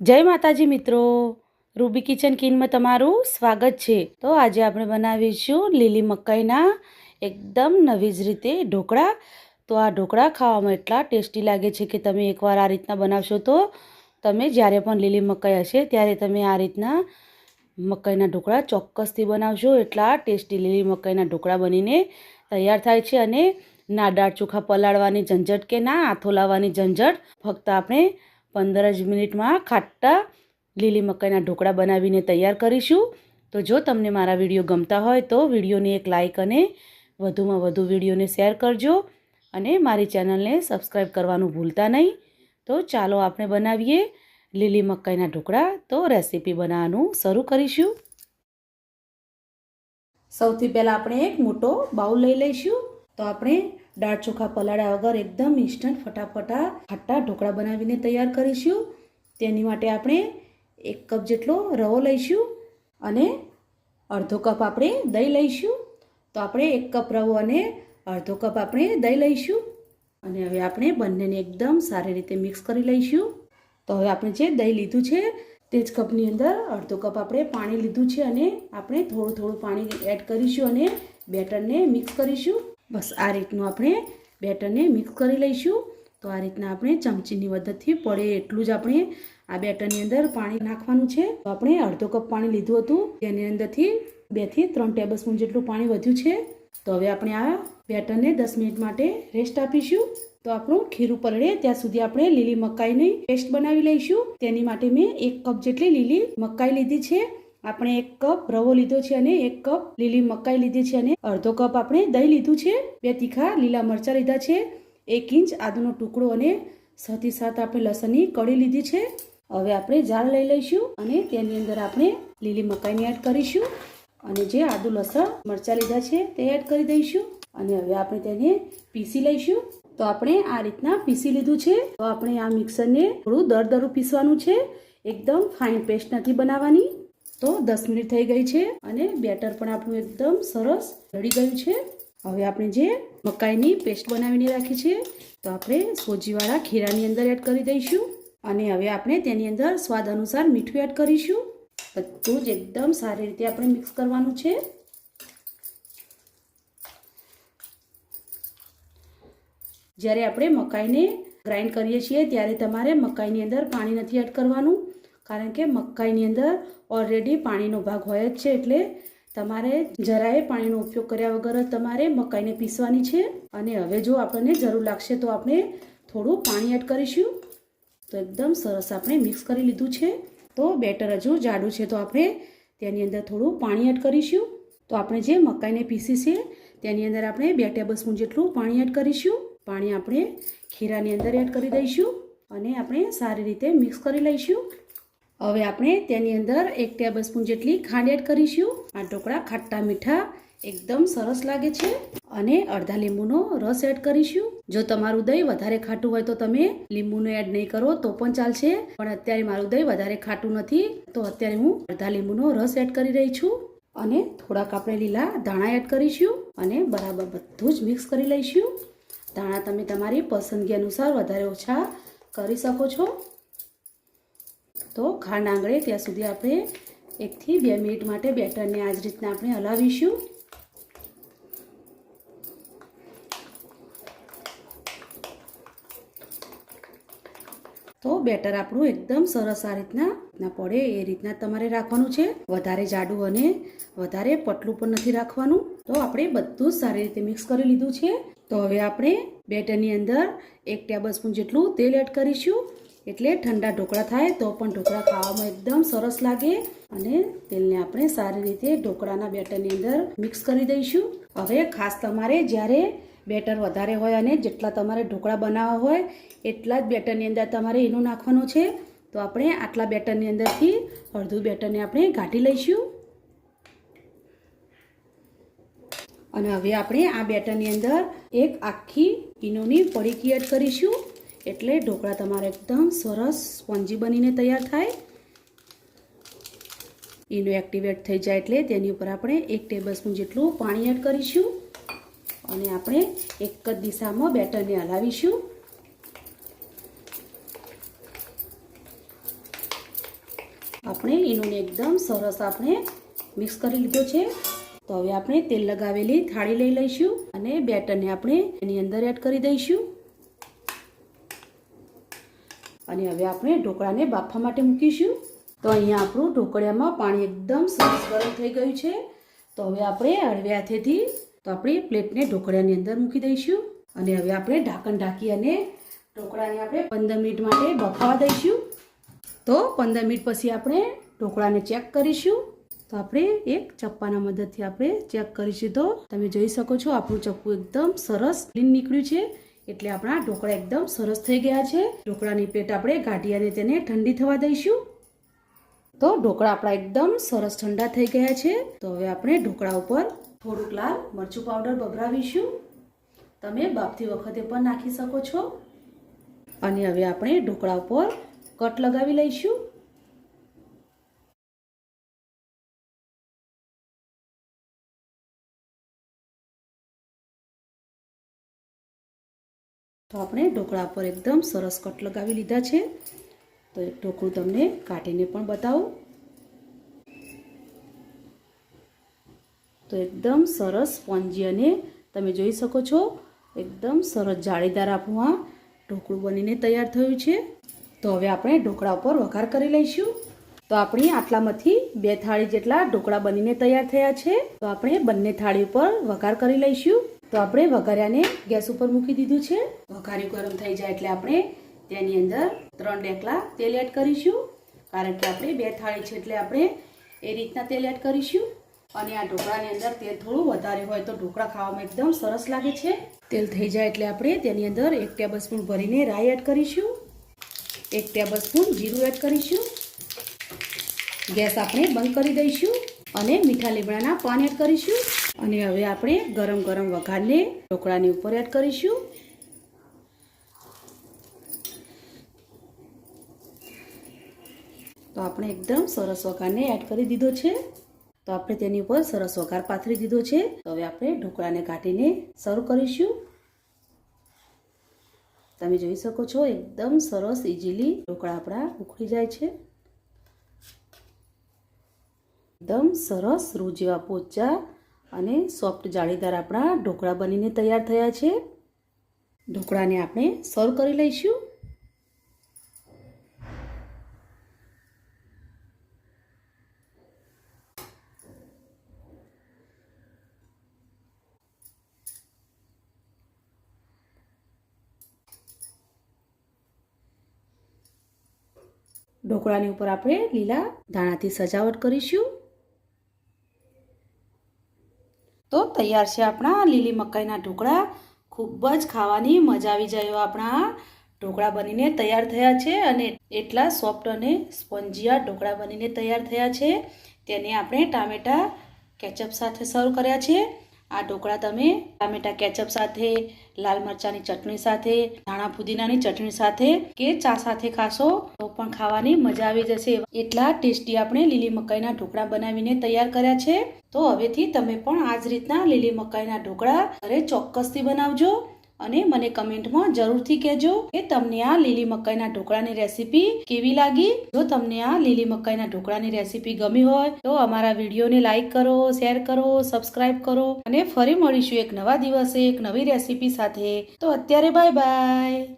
જય માતાજી મિત્રો. રૂબી કિચન કિનમાં તમારું સ્વાગત છે. તો આજે આપણે બનાવીશું લીલી મકાઈના એકદમ નવી જ રીતે ઢોકળા. તો આ ઢોકળા ખાવામાં એટલા ટેસ્ટી લાગે છે કે તમે એકવાર આ રીતના બનાવશો તો તમે જ્યારે પણ લીલી મકાઈ હશે ત્યારે તમે આ રીતના મકાઈના ઢોકળા ચોક્કસથી બનાવશો. એટલા ટેસ્ટી લીલી મકાઈના ઢોકળા બનીને તૈયાર થાય છે અને ના દાળ ચોખા પલાળવાની ઝંઝટ કે ના આથો લાવવાની ઝંઝટ ફક્ત આપણે પંદર જ મિનિટમાં ખાટા લીલી મકાઈના ઢોકળા બનાવીને તૈયાર કરીશું. તો જો તમને મારા વીડિયો ગમતા હોય તો વિડીયોને એક લાઇક અને વધુમાં વધુ વિડીયોને શેર કરજો અને મારી ચેનલને સબસ્ક્રાઈબ કરવાનું ભૂલતા નહીં. તો ચાલો આપણે બનાવીએ લીલી મકાઈના ઢોકળા. તો રેસીપી બનાવવાનું શરૂ કરીશું. સૌથી પહેલાં આપણે એક મોટો બાઉલ લઈ લઈશું. તો આપણે દાળ ચોખા પલાળ્યા વગર એકદમ ઇન્સ્ટન્ટ ફટાફટા ખાટા ઢોકળા બનાવીને તૈયાર કરીશું. તેની માટે આપણે એક કપ જેટલો રવો લઈશું અને અડધો કપ આપણે દહીં લઈશું. તો આપણે એક કપ રવો અને અડધો કપ આપણે દહીં લઈશું અને હવે આપણે બંનેને એકદમ સારી રીતે મિક્સ કરી લઈશું. તો હવે આપણે જે દહીં લીધું છે તે જ કપની અંદર અડધો કપ આપણે પાણી લીધું છે અને આપણે થોડું થોડું પાણી એડ કરીશું અને બેટરને મિક્સ કરીશું. બસ આ રીતનું આપણે બેટરને મિક્સ કરી લઈશું. તો આ રીતના આપણે ચમચીની મદદથી પડે એટલું જ આપણે આ બેટરની અંદર પાણી નાખવાનું છે. તો આપણે અડધો કપ પાણી લીધું હતું. તેની અંદરથી બેથી ત્રણ ટેબલ જેટલું પાણી વધ્યું છે. તો હવે આપણે આ બેટરને દસ મિનિટ માટે રેસ્ટ આપીશું. તો આપણું ખીરું પલળે ત્યાં સુધી આપણે લીલી મકાઈની પેસ્ટ બનાવી લઈશું. તેની માટે મેં એક કપ જેટલી લીલી મકાઈ લીધી છે. આપણે એક કપ રવો લીધો છે અને એક કપ લીલી મકાઈ લીધી છે અને અડધો કપ આપણે દહીં લીધું છે. બે તીખા લીલા મરચાં લીધા છે. એક ઇંચ આદુનો ટુકડો અને સાથી સાત આપણે લસણની કળી લીધી છે. હવે આપણે જાર લઈ લઈશું અને તેની અંદર આપણે લીલી મકાઈને એડ કરીશું અને જે આદુ લસણ મરચાં લીધા છે તે એડ કરી દઈશું અને હવે આપણે તેને પીસી લઈશું. તો આપણે આ રીતના પીસી લીધું છે. તો આપણે આ મિક્સરને થોડું દરદરું પીસવાનું છે. એકદમ ફાઇન પેસ્ટ નથી બનાવવાની. તો દસ મિનિટ થઈ ગઈ છે અને બેટર પણ આપણું એકદમ સરસ રડી ગયું છે. હવે આપણે જે મકાઈની પેસ્ટ બનાવીને રાખી છે, તો આપણે સોજીવાળા ખીરાની અંદર એડ કરી દઈશું. અને હવે આપણે તેની અંદર સ્વાદ અનુસાર મીઠું એડ કરીશું. બધું જ એકદમ સારી રીતે આપણે મિક્સ કરવાનું છે. જ્યારે આપણે મકાઈને ગ્રાઇન્ડ કરીએ છીએ, ત્યારે તમારે મકાઈની અંદર પાણી નથી એડ કરવાનું, કારણ કે મકાઈની અંદર ઓલરેડી પાણીનો ભાગ હોય જ છે એટલે તમારે જરાય પાણીનો ઉપયોગ કર્યા વગર તમારે મકાઈને પીસવાની છે. અને હવે જો આપણને જરૂર લાગશે તો આપણે થોડું પાણી એડ કરીશું. તો એકદમ સરસ આપણે મિક્સ કરી લીધું છે. તો બેટર હજુ જાડું છે તો આપણે તેની અંદર થોડું પાણી એડ કરીશું. તો આપણે જે મકાઈને પીસી છે તેની અંદર આપણે બે ટેબલ સ્પૂન જેટલું પાણી એડ કરીશું. પાણી આપણે ખીરાની અંદર એડ કરી દઈશું અને આપણે સારી રીતે મિક્સ કરી લઈશું. હવે આપણે તેની અંદર એક ટેબલ સ્પૂન જેટલી ખાંડ એડ કરીશું. આ ઢોકળા ખાટા મીઠા એકદમ સરસ લાગે છે અને અડધા લીંબુનો રસ એડ કરીશું. જો તમારું દહીં વધારે ખાટું હોય તો તમે લીંબુનો એડ નહીં કરો, તો પણ ચાલશે. પણ અત્યારે મારું દહીં વધારે ખાટું નથી, તો અત્યારે હું અડધા લીંબુનો રસ એડ કરી રહી છું. અને થોડાક આપણે લીલા ધાણા એડ કરીશું અને બરાબર બધું જ મિક્સ કરી લઈશું. ધાણા તમે તમારી પસંદગી અનુસાર વધારે ઓછા કરી શકો છો. તો ખાંડ આંગળે ત્યાં સુધી આપણે એકથી બે મિનિટ માટે બેટરને આ જ રીતના આપણે હલાવીશું. તો બેટર આપણું એકદમ સરસ આ રીતના ના પડે, એ રીતના તમારે રાખવાનું છે. વધારે જાડું અને વધારે પતલું પણ નથી રાખવાનું. તો આપણે બધું સારી રીતે મિક્સ કરી લીધું છે. તો હવે આપણે બેટરની અંદર એક ટેબલ સ્પૂન જેટલું તેલ એડ કરીશું. એટલે ઠંડા ઢોકળા થાય તો પણ ઢોકળા ખાવામાં એકદમ સરસ લાગે. અને તેલને આપણે સારી રીતે ઢોકળાના બેટરની અંદર મિક્સ કરી દઈશું. હવે ખાસ તમારે જ્યારે બેટર વધારે હોય અને જેટલા તમારે ઢોકળા બનાવવા હોય, એટલા જ બેટરની અંદર તમારે એનું નાખવાનું છે. તો આપણે આટલા બેટરની અંદરથી અડધું બેટરને આપણે કાઢી લઈશું. અને હવે આપણે આ બેટરની અંદર એક આખી ઈનોની પડીકી એડ કરીશું. એટલે ઢોકળા તમારે એકદમ સરસ સ્પોન્જી બનીને તૈયાર થાય. એનું એક્ટિવેટ થઈ જાય એટલે તેની ઉપર આપણે એક ટેબલ સ્પૂન જેટલું પાણી એડ કરીશું. અને આપણે એક જ દિશામાં બેટરને હલાવીશું. આપણે ઈનોને એકદમ સરસ આપણે મિક્સ કરી લીધો છે. તો હવે આપણે તેલ લગાવેલી થાળી લઈ લઈશું અને બેટરને આપણે એની અંદર એડ કરી દઈશું. અને હવે આપણે ઢોકળાને બાફવા માટે મૂકીશું. તો અહીંયા આપણું ઢોકળિયામાં પાણી એકદમ સરસ ગરમ થઈ ગયું છે. તો હવે આપણે હળવે હાથેથી તો આપણી પ્લેટને ઢોકળિયાની અંદર મૂકી દઈશું. અને હવે આપણે ઢાંકણ ઢાંકી અને ઢોકળાને આપણે પંદર મિનિટ માટે બફાવા દઈશું. તો પંદર મિનિટ પછી આપણે ઢોકળાને ચેક કરીશું. તો આપણે એક ચપ્પાના મદદથી આપણે ચેક કરીશું તો તમે જોઈ શકો છો આપણું ચપ્પુ એકદમ સરસ ક્લીન નીકળ્યું છે. એટલે આપણા ઢોકળા એકદમ સરસ થઈ ગયા છે. ઢોકળાની પ્લેટ આપણે અને તેને ઠંડી થવા દઈશું. તો ઢોકળા આપણા એકદમ સરસ ઠંડા થઈ ગયા છે. તો હવે આપણે ઢોકળા ઉપર થોડુંક લાલ મરચું પાવડર ભભરાવીશું તમે બાફતી વખતે પણ નાખી શકો છો. અને હવે આપણે ઢોકળા ઉપર કટ લગાવી લઈશું. તો આપણે ઢોકળા પર એકદમ સરસ કટ લગાવી લીધા છે. તો એક ઢોકળું તમને કાઢીને પણ બતાવું. તો એકદમ સરસ સ્પોન્જી અને તમે જોઈ શકો છો, એકદમ સરસ જાળીદાર આપણું આ ઢોકળું બનીને તૈયાર થયું છે. તો હવે આપણે ઢોકળા ઉપર વઘાર કરી લઈશું. તો આપણી આટલામાંથી બે થાળી જેટલા ઢોકળા બનીને તૈયાર થયા છે. તો આપણે બંને થાળી ઉપર વઘાર કરી લઈશું. તો આપણે વઘાર્યાને ગેસ ઉપર મૂકી દીધું છે. વઘાર્યું ગરમ થઈ જાય એટલે આપણે તેની અંદર ત્રણ ડેકલા તેલ એડ કરીશું. કારણ કે આપણે બે થાળી છે એટલે આપણે એ રીતના તેલ એડ કરીશું. અને આ ઢોકળાની અંદર તેલ થોડું વધારે હોય તો ઢોકળા ખાવામાં એકદમ સરસ લાગે છે. તેલ થઈ જાય એટલે આપણે તેની અંદર એક ટેબલ સ્પૂન ભરીને રાઈ એડ કરીશું. એક ટેબલ સ્પૂન જીરું એડ કરીશું. ગેસ આપણે બંધ કરી દઈશું. અને મીઠા લીમડાના પાન એડ કરીશું. અને હવે આપણે ગરમ ગરમ વઘારને ઢોકળાની ઉપર એડ કરીશું. તો આપણે એકદમ સરસ વઘારને એડ કરી દીધો છે. તો આપણે તેની ઉપર સરસ વઘાર પાથરી દીધો છે. તો હવે આપણે ઢોકળાને કાઢીને સર્વ કરીશું. તમે જોઈ શકો છો, એકદમ સરસ ઇઝીલી ઢોકળા આપણા ઉખડી જાય છે. એકદમ સરસ રૂ જેવા પોચા અને સોફ્ટ જાળીદાર આપણા ઢોકળા બનીને તૈયાર થયા છે. ઢોકળાને આપણે સર્વ કરી લઈશું. ઢોકળાની ઉપર આપણે લીલા ધાણાથી સજાવટ કરીશું તો તૈયાર છે આપણા લીલી મકાઈના ઢોકળા. ખૂબ જ ખાવાની મજા આવી જાય એવા આપણા ઢોકળા બનીને તૈયાર થયા છે અને એટલા સોફ્ટ અને સ્પોન્જિયા ઢોકળા બનીને તૈયાર થયા છે. તેને આપણે ટામેટા, કેચઅપ સાથે સર્વ કર્યા છે. આ ઢોકળા તમે ટામેટા કેચઅપ સાથે, લાલ મરચાંની ચટણી સાથે, ધાણા પુદીનાની ચટણી સાથે કે ચા સાથે ખાશો તો પણ ખાવાની મજા આવી જશે. એટલા ટેસ્ટી આપણે લીલી મકાઈના ઢોકળા બનાવીને તૈયાર કર્યા છે. તો હવેથી તમે પણ આ જ રીતના લીલી મકાઈના ઢોકળા ઘરે ચોક્કસથી બનાવજો. અને મને કમેન્ટમાં જરૂરથી કહેજો કે તમને આ લીલી મકાઈના ઢોકળાની રેસીપી કેવી લાગી? જો તમને આ લીલી મકાઈના ઢોકળાની રેસીપી ગમી હોય, તો અમારા વિડીયોને લાઇક કરો, શેર કરો સબસ્ક્રાઈબ કરો અને ફરી મળીશું એક નવા દિવસે એક નવી રેસીપી સાથે. તો અત્યારે બાય બાય.